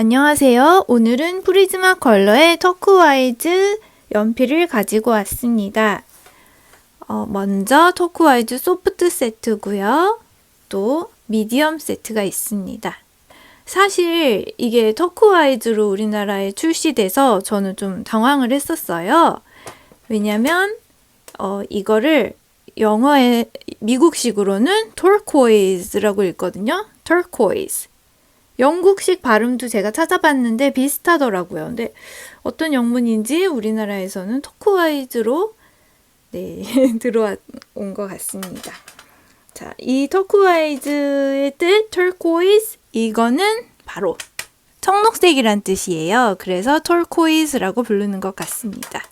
안녕하세요. 오늘은 프리즈마 컬러의 터크와이즈 연필을 가지고 왔습니다. 어, 먼저 터크와이즈 소프트 세트고요. 또 미디엄 세트가 있습니다. 사실 이게 터크와이즈로 우리나라에 출시돼서 저는 좀 당황을 했었어요. 왜냐면 어, 이거를 영어의 미국식으로는 turquoise라고 읽거든요. turquoise. 영국식 발음도 제가 찾아봤는데 비슷하더라고요. 근데 어떤 영문인지 우리나라에서는 터크와이즈로 네, 들어온 것 같습니다. 자, 이 터크와이즈의 뜻, turquoise, 이거는 바로 청록색이란 뜻이에요. 그래서 turquoise라고 부르는 것 같습니다.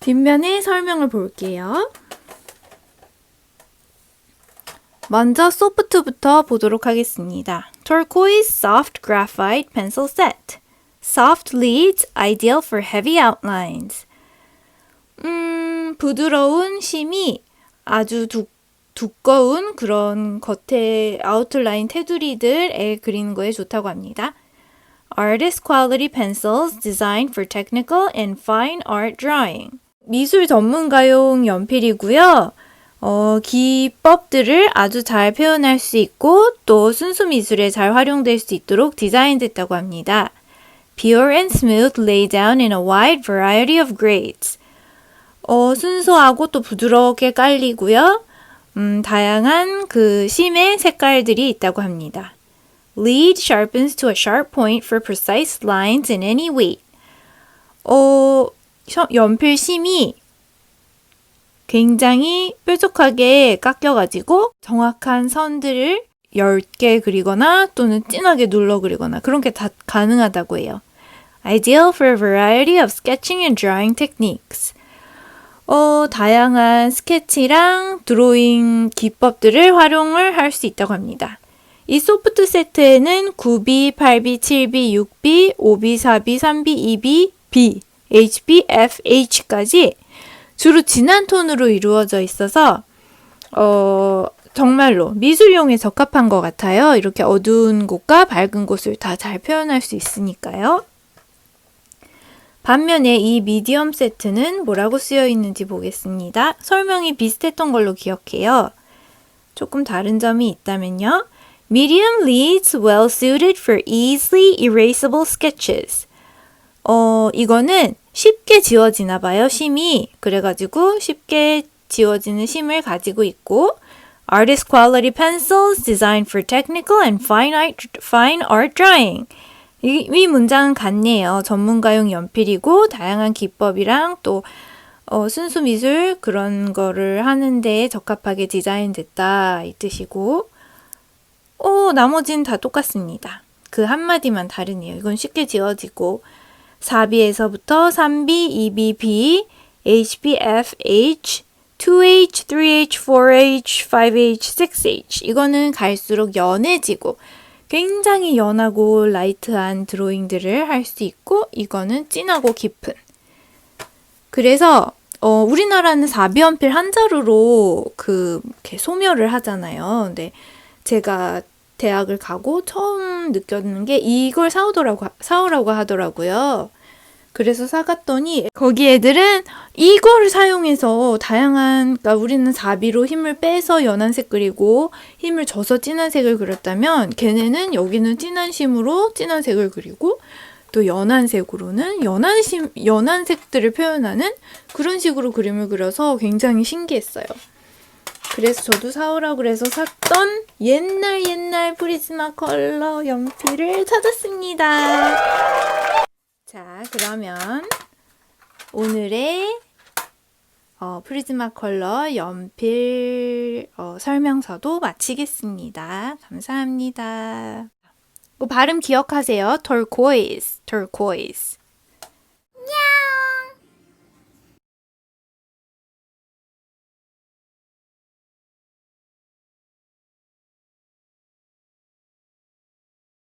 뒷면의 설명을 볼게요. 먼저 소프트부터 보도록 하겠습니다. Turquoise Soft Graphite Pencil Set. Soft leads ideal for heavy outlines. 음, 부드러운 심이 아주 두, 두꺼운 그런 겉에 아웃라인 테두리들에 그리는 거에 좋다고 합니다. Artist Quality Pencils designed for technical and fine art drawing. 미술 전문가용 연필이고요. 어, 기법들을 아주 잘 표현할 수 있고 또 순수 미술에 잘 활용될 수 있도록 디자인됐다고 합니다. Pure and smooth lay down in a wide variety of grades. 어, 순수하고 또 부드럽게 깔리고요. 음, 다양한 그 심의 색깔들이 있다고 합니다. Lead sharpens to a sharp point for precise lines in any weight. 어, 연필 심이 굉장히 뾰족하게 깎여가지고 정확한 선들을 10개 그리거나 또는 진하게 눌러 그리거나 그런 게 다 가능하다고 해요. Ideal for a variety of sketching and drawing techniques. 어, 다양한 스케치랑 드로잉 기법들을 활용을 할 수 있다고 합니다. 이 소프트 세트에는 9B, 8B, 7B, 6B, 5B, 4B, 3B, 2B, B, HB, F, H까지 주로 진한 톤으로 이루어져 있어서 어, 정말로 미술용에 적합한 것 같아요. 이렇게 어두운 곳과 밝은 곳을 다 잘 표현할 수 있으니까요. 반면에 이 미디엄 세트는 뭐라고 쓰여 있는지 보겠습니다. 설명이 비슷했던 걸로 기억해요. 조금 다른 점이 있다면요. Medium leads well suited for easily erasable sketches. 어, 이거는 쉽게 지워지나 봐요, 심이. 그래가지고 쉽게 지워지는 심을 가지고 있고, Artist Quality Pencils designed for technical and fine art, fine art drawing. 이, 이 문장은 같네요. 전문가용 연필이고, 다양한 기법이랑 또, 어, 순수 미술 그런 거를 하는데 적합하게 디자인됐다. 이 뜻이고, 어, 나머지는 다 똑같습니다. 그 한마디만 다르네요. 이건 쉽게 지워지고, 4B에서부터 3B, 2B, B, HB, F, H, 2H, 3H, 4H, 5H, 6H. 이거는 갈수록 연해지고 굉장히 연하고 라이트한 드로잉들을 할 수 있고 이거는 진하고 깊은. 그래서 어, 우리나라는 4B 연필 한 자루로 그 소멸을 하잖아요. 근데 제가 대학을 가고 처음 느꼈는 게 이걸 사오더라고 사오라고 하더라고요. 그래서 사갔더니 거기 애들은 이거를 사용해서 다양한 그러니까 우리는 4비로 힘을 빼서 연한색 그리고 힘을 줘서 진한 색을 그렸다면 걔네는 여기는 진한 심으로 진한 색을 그리고 또 연한 색으로는 연한 심 연한 색들을 표현하는 그런 식으로 그림을 그려서 굉장히 신기했어요. 그래서 저도 사오라고 그래서 샀던 옛날 옛날 프리즈마 컬러 연필을 찾았습니다. 자, 그러면 오늘의 어, 프리즈마 컬러 연필 어, 설명서도 마치겠습니다. 감사합니다. 뭐 발음 기억하세요. turquoise, turquoise.